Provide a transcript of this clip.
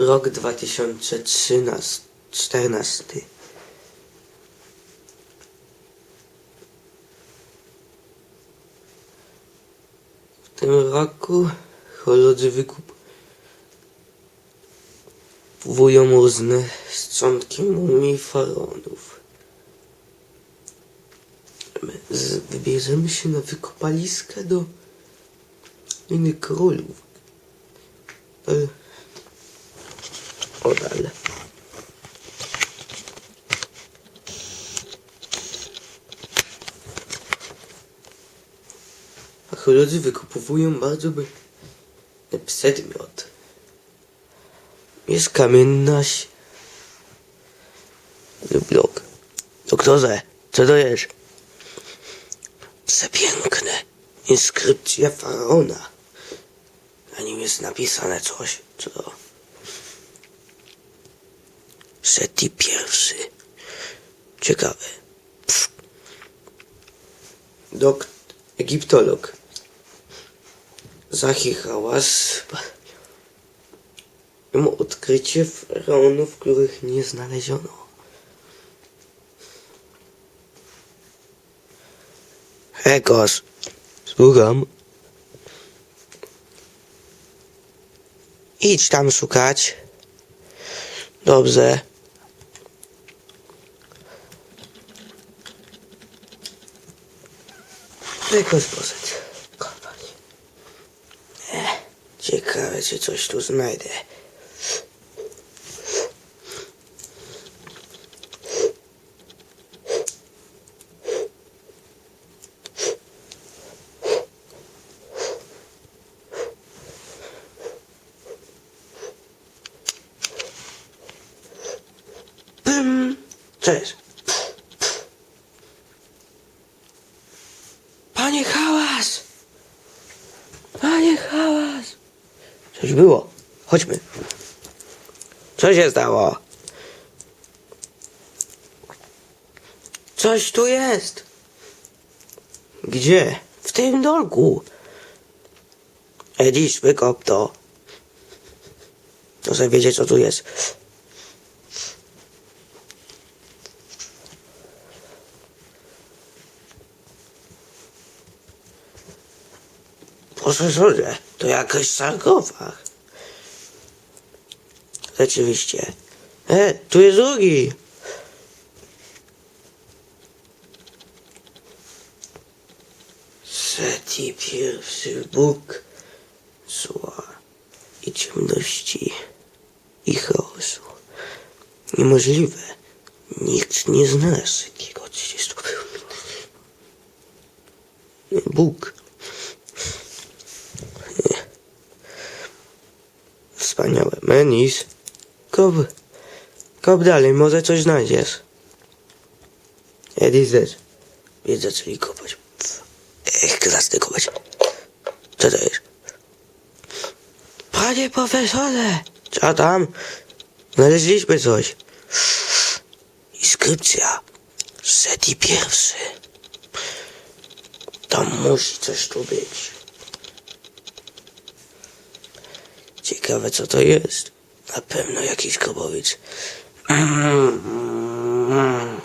Rok 2013, 14. W tym roku holodzy wykupują różne szczątki mumii faraonów. Wybierzemy się na wykopaliska do innych królów. Ale... Odal. Archeolodzy wykupowują bardzo by przedmiot. Jest kamienna blok. Doktorze, co to jest? Przepiękne. Inskrypcja faraona. Na nim jest napisane coś, co. Seti pierwszy. Ciekawe. Pff. Dok... Egiptolog. Zahi Hałas. Mu odkrycie faraonów, których nie znaleziono. Hekos. Słucham. Idź tam szukać. Dobrze. Hekos poszedł. Eh, Ciekawe, czy coś tu znajdę. Cześć. Panie Hałas! Panie Hałas! Coś było. Chodźmy. Co się stało? Coś tu jest. Gdzie? W tym dolku. Ediś, wykop to. Muszę wiedzieć, co tu jest. Profesorze, to jakiś sarkofag. Rzeczywiście. E, tu jest drugi. Seti pierwszy Bóg zła i ciemności i chaosu. Niemożliwe. Nikt nie znalazł Setiego 30. Bóg. Wspaniałe. Menis. Kop. Kop dalej, może coś znajdziesz. Edizet. Więc zaczęli kopać. Ech, krasny kopać. Co to jest? Panie profesorze! Co tam? Znaleźliśmy coś. Inskrypcja. Seti pierwszy. Tam musi coś tu być. Ciekawe co to jest. Na pewno jakiś grobowiec. Mm.